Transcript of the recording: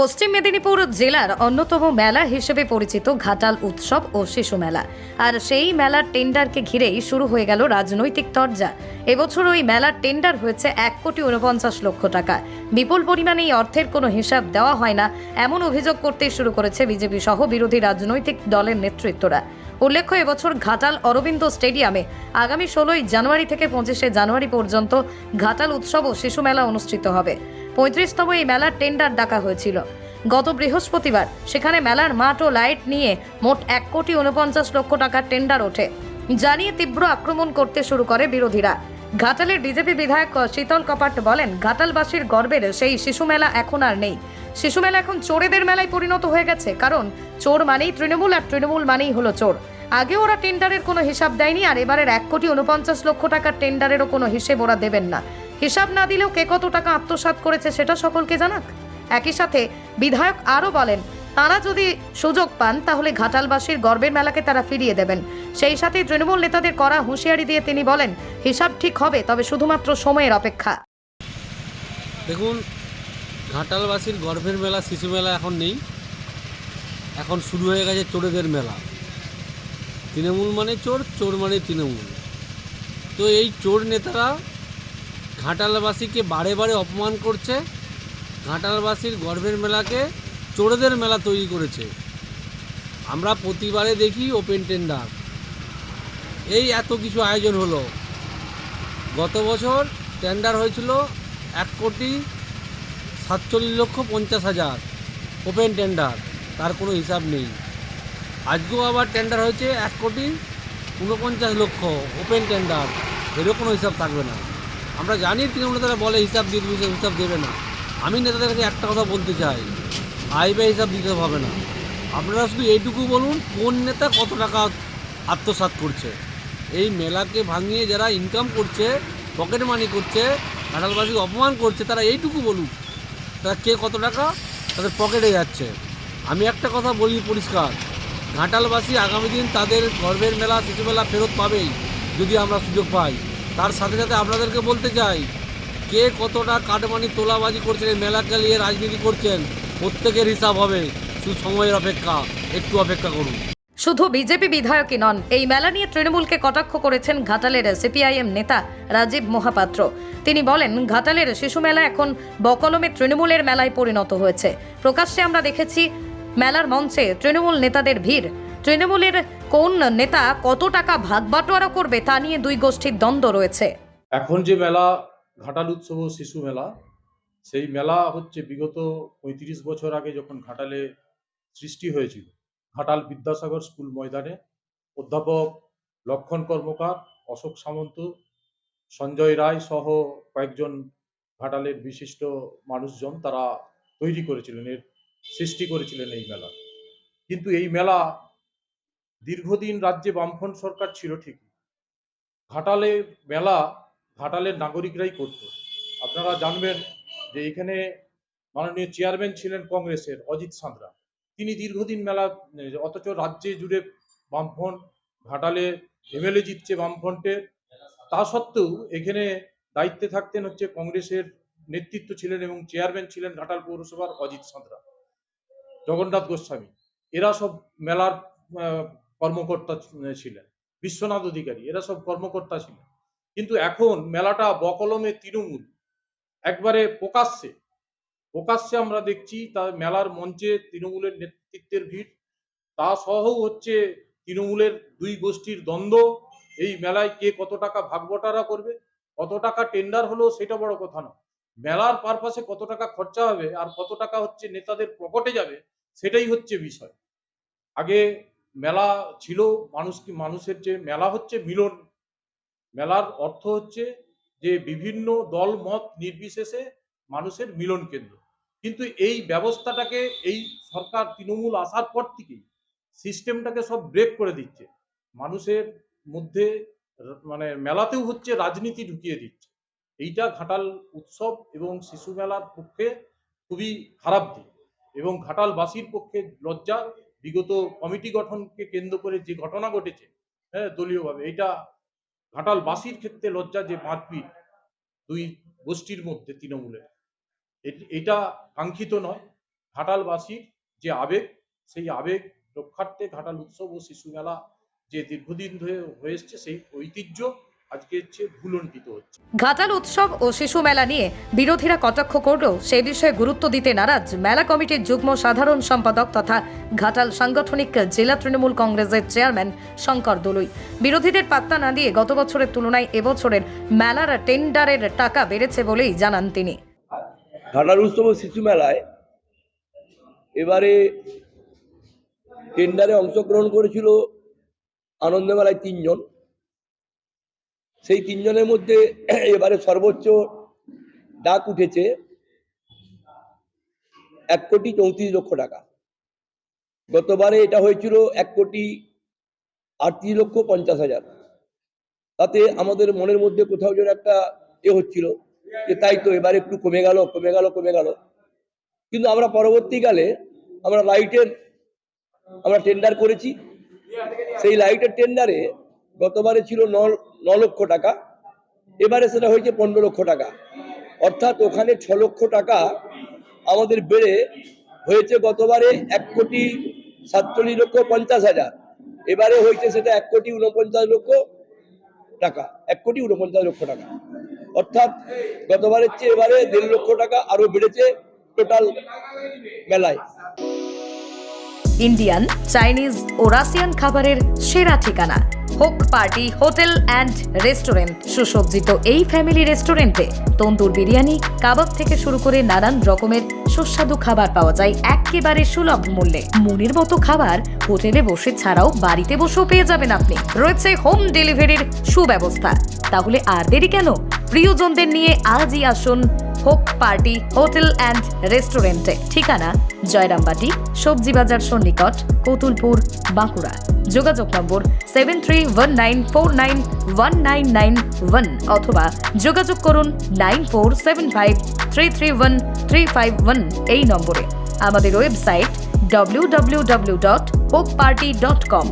পশ্চিম মেদিনীপুর জেলার অন্যতম মেলা হিসেবে পরিচিত ঘাটাল উৎসব ও শিশু মেলা। আর সেই মেলার টেন্ডারকে ঘিরেই শুরু হয়ে গেল রাজনৈতিক তরজা। এবছর ওই মেলার টেন্ডার হয়েছে এক কোটি উনপঞ্চাশ লক্ষ টাকা। বিপুল পরিমাণে এই অর্থের কোনো হিসাব দেওয়া হয় না, এমন অভিযোগ করতেই শুরু করেছে বিজেপি সহ বিরোধী রাজনৈতিক দলের নেতৃত্বরা। উল্লেখ্য, এবছর ঘাটাল অরবিন্দ স্টেডিয়ামে আগামী ষোলোই জানুয়ারি থেকে পঁচিশে জানুয়ারি পর্যন্ত ঘাটাল উৎসব ও শিশু মেলা অনুষ্ঠিত হবে। পঁয়ত্রিশতম এই মেলার টেন্ডার ডাকা হয়েছিল। গত বৃহস্পতিবার সেখানে মেলার মাঠ ও লাইট নিয়ে মোট এক কোটি উনপঞ্চাশ লক্ষ টাকার টেন্ডার ওঠে। জানিয়ে তীব্র আক্রমণ করতে শুরু করে বিরোধীরা। ঘাটালের বিজেপি বিধায়ক শীতল কপাট বলেন, ঘাটালবাসীর গর্বের সেই শিশু মেলা এখন আর নেই। শিশু মেলা এখন চোরেদের মেলায় পরিণত হয়ে গেছে, কারণ চোর মানেই তৃণমূল আর তৃণমূল মানেই হলো চোর। আগে ওরা টেন্ডারের কোনো হিসাব দেয়নি, আর এবারের এক কোটি উনপঞ্চাশ লক্ষ টাকার টেন্ডারেরও কোনো হিসেব ওরা দেবেন না। হিসাব না দিলেও কে কত টাকা আত্মসাৎ করেছে সেটা সকলকে জানাক। একই সাথে বিধায়ক আরও বলেন, তারা যদি সুযোগ পান, তাহলে ঘাটালবাসীর গর্বের মেলাকে তারা ফিরিয়ে দেবেন। সেই সাথে তৃণমূল নেতাদের করা হুঁশিয়ারি দিয়ে তিনি বলেন, হিসাব ঠিক হবে, তবে শুধুমাত্র সময়ের অপেক্ষা। দেখুন, ঘাটালবাসীর গর্ভের মেলা, শিশু মেলা এখন নেই। এখন শুরু হয়ে গেছে চোরেদের মেলা। তৃণমূল মানে চোর চোর মানে তৃণমূল। তো এই চোর নেতারা ঘাটালবাসীকে বারে বারে অপমান করছে, ঘাটালবাসীর গর্ভের মেলাকে চোরেদের মেলা তৈরি করেছে। আমরা প্রতিবারে দেখি ওপেন টেন্ডার এই এত কিছু আয়োজন হলো। গত বছর টেন্ডার হয়েছিল এক কোটি সাতচল্লিশ লক্ষ পঞ্চাশ হাজার। ওপেন টেন্ডার তার কোনো হিসাব নেই। আজকেও আবার টেন্ডার হয়েছে এক কোটি উনপঞ্চাশ লক্ষ। ওপেন টেন্ডার এরও কোনো হিসাব থাকবে না। আমরা জানি তৃণমূল নেতারা বলে হিসাব দিয়ে দেবে, হিসাব দেবে না। আমি নেতাদের কাছে একটা কথা বলতে চাই আই ব্যয় হিসাব দিতে হবে না। আপনারা শুধু এইটুকু বলুন কোন নেতা কত টাকা আত্মসাৎ করছে? এই মেলাকে ভাঙিয়ে যারা ইনকাম করছে পকেট মানি করছে ঘাটালবাসীকে অপমান করছে তারা এইটুকু বলুক। তারা কে কত টাকা? তাদের পকেটে যাচ্ছে। আমি একটা কথা বলি পরিষ্কার ঘাটালবাসী আগামী দিন তাদের গর্বের মেলা শিশু মেলা ফেরত পাবেই যদি আমরা সুযোগ পাই। তার সাথে সাথে আপনাদেরকে বলতে চাই, কে কতটা কাটমানি তোলাবাজি করছেন, এই মেলাকে নিয়ে রাজনীতি করছেন, প্রত্যেকের হিসাব হবে। শুধু সময়ের অপেক্ষা, একটু অপেক্ষা করুন। শুধু বিজেপি বিধায়কই নন, এই মেলা নিয়ে তৃণমূলকে কটাক্ষ করেছেন ঘাটালের সিপিআইএম নেতা রাজীব মহাপাত্র। তিনি বলেন, ঘাটালের শিশু মেলা এখন বকলমে তৃণমূলের মেলায় পরিণত হয়েছে। প্রকাশ্যে আমরা দেখেছি, মেলার মঞ্চে তৃণমূল নেতাদের ভিড়। তৃণমূলের কোন নেতা কত টাকা ভাগ বাটোয়ারা করবে তা নিয়ে দুই গোষ্ঠীর দ্বন্দ্ব রয়েছে। এখন যে মেলা ঘাটাল উৎসব শিশু মেলা, সেই মেলা হচ্ছে বিগত পঁয়ত্রিশ বছর আগে যখন ঘাটালে সৃষ্টি হয়েছিল। ঘাটাল বিদ্যাসাগর স্কুল ময়দানে অধ্যাপক লক্ষণ কর্মকার, অশোক সামন্ত, সঞ্জয় রায় সহ কয়েকজন ঘাটালের বিশিষ্ট মানুষজন তারা তৈরি করেছিলেন, এর সৃষ্টি করেছিলেন এই মেলা। কিন্তু এই মেলা দীর্ঘদিন রাজ্যে বামফ্রন্ট সরকার ছিল ঠিকই। ঘাটালে মেলা ঘাটালের নাগরিকরাই করত। আপনারা জানবেন যে এখানে মাননীয় চেয়ারম্যান ছিলেন কংগ্রেসের অজিত সাঁতরা। তিনি দীর্ঘদিন মেলা, অথচ রাজ্যে জুড়ে বামফ্রন্ট, ঘাটালে এমএলএ জিতছে বামফ্রন্টের তা সত্ত্বেও এখানে দায়িত্বে থাকতেন হচ্ছে কংগ্রেসের নেতৃত্ব ছিলেন এবং চেয়ারম্যান ছিলেন ঘাটাল পৌরসভার অজিত সাঁতরা। জগন্নাথ গোস্বামী। এরা সব মেলার কর্মকর্তা ছিলেন। বিশ্বনাথ অধিকারী, এরা সব কর্মকর্তা ছিলেন। কিন্তু এখন মেলাটা বকলমে তৃণমূল। একবারে প্রকাশ্যে। প্রকাশ্যে আমরা দেখছি তার মেলার মঞ্চে তৃণমূলের নেতৃত্বের ভিড়। তা সহ হচ্ছে তৃণমূলের দুই গোষ্ঠীর দ্বন্দ্ব। এই মেলায় কে কত টাকা ভাগবটারা করবে, কত টাকা টেন্ডার হলো সেটা বড় কথা না মেলার পারপাসে কত টাকা খরচা হবে আর কত টাকা হচ্ছে নেতাদের পকেটে যাবে, সেটাই হচ্ছে বিষয়। আগে মেলা ছিল, মানুষ কি, মানুষের যে মেলা হচ্ছে মিলন। মেলার অর্থ হচ্ছে যে বিভিন্ন দল, মত নির্বিশেষে মানুষের মিলন কেন্দ্র। কিন্তু এই ব্যবস্থাটাকে, এই সরকার তৃণমূল আসার পর থেকেই সিস্টেমটাকে সব ব্রেক করে দিচ্ছে। মানুষের মধ্যে মানে মেলাতেও হচ্ছে রাজনীতি ঢুকিয়ে দিচ্ছে। এইটা ঘাটাল উৎসব এবং শিশু মেলার পক্ষে খুবই খারাপ দিক এবং ঘাটালবাসীর পক্ষে লজ্জা বিগত কমিটি গঠনকে কেন্দ্র করে যে ঘটনা ঘটেছে হ্যাঁ দলীয়ভাবে, এটা ঘাটালবাসীর ক্ষেত্রে লজ্জা যে মারপিট দুই গোষ্ঠীর মধ্যে তৃণমূলের। এটা কাঙ্ক্ষিত নয়। ঘাটালবাসীর যে আবেগ, সেই আবেগ রক্ষার্থে ঘাটাল উৎসব ও শিশু মেলা যে দীর্ঘদিন ধরে হয়ে এসছে, সেই ঐতিহ্য আজকে হচ্ছে হচ্ছে। ঘাটাল উৎসব ও শিশু মেলা নিয়ে বিরোধীরা কটাক্ষ করলেও সেই বিষয়ে গুরুত্ব দিতে নারাজ মেলা কমিটির যুগ্ম সাধারণ সম্পাদক তথা ঘাটাল সাংগঠনিক জেলা তৃণমূল কংগ্রেসের চেয়ারম্যান শঙ্কর দলুই। বিরোধীদের পাত্তা না দিয়ে গত বছরের তুলনায় এবছরের মেলার টেন্ডারের টাকা বেড়েছে বলেই জানান তিনি। ঘাটাল উৎসব ও শিশু মেলায় এবারে টেন্ডারে অংশগ্রহণ করেছিল আনন্দ মেলায় তিনজন। সেই তিনজনের মধ্যে এবারে সর্বোচ্চ ডাক উঠেছে এক কোটি চৌত্রিশ লক্ষ টাকা। গতবারে এটা হয়েছিল এক কোটি আটত্রিশ লক্ষ পঞ্চাশ হাজার। তাতে আমাদের মনের মধ্যে কোথাও যেন একটা এ হচ্ছিল যে তাই তো এবারে একটু কমে গেল কমে গেল কমে গেল। কিন্তু আমরা পরবর্তীকালে আমরা লাইটের আমরা টেন্ডার করেছি। সেই লাইটের টেন্ডারে গতবারে ছিল ন লক্ষ টাকা, এবারে সেটা হয়েছে পনেরো লক্ষ টাকা। অর্থাৎ ওখানে ছ লক্ষ টাকা আমাদের বেড়ে হয়েছে গতবারে এক কোটি সাতচল্লিশ লক্ষ পঞ্চাশ হাজার। এবারে হয়েছে সেটা এক কোটি উনপঞ্চাশ লক্ষ টাকা, এক কোটি উনপঞ্চাশ লক্ষ টাকা। অর্থাৎ গতবারের চেয়ে এবারে দেড় লক্ষ টাকা আরও বেড়েছে টোটাল মেলায়। ইন্ডিয়ান, চাইনিজ ও রাশিয়ান খাবারের সেরা ঠিকানা। হোক পার্টি, হোটেল অ্যান্ড রেস্টুরেন্ট সুসজ্জিত এই ফ্যামিলি রেস্টুরেন্টে তন্দুর বিরিয়ানি, কাবাব থেকে শুরু করে নানান রকমের সুস্বাদু খাবার পাওয়া যায় একেবারে সুলভ মূল্যে। মনের মতো খাবার হোটেলে বসে ছাড়াও বাড়িতে বসেও পেয়ে যাবেন আপনি। রয়েছে হোম ডেলিভারির সুব্যবস্থা। তাহলে আর দেরি কেন? প্রিয়জনদের নিয়ে আজই আসুন হোক পার্টি, হোটেল অ্যান্ড রেস্টুরেন্টে ঠিকানা জয়রামবাটি সবজি বাজার সন্নিকট, কতুলপুর, বাঁকুড়া। যোগাযোগ নম্বর seven three one nine four nine one nine nine one অথবা যোগাযোগ করুন nine four seven five three three one three five one এই নম্বরে। আমাদের website W W W dot hope party dot com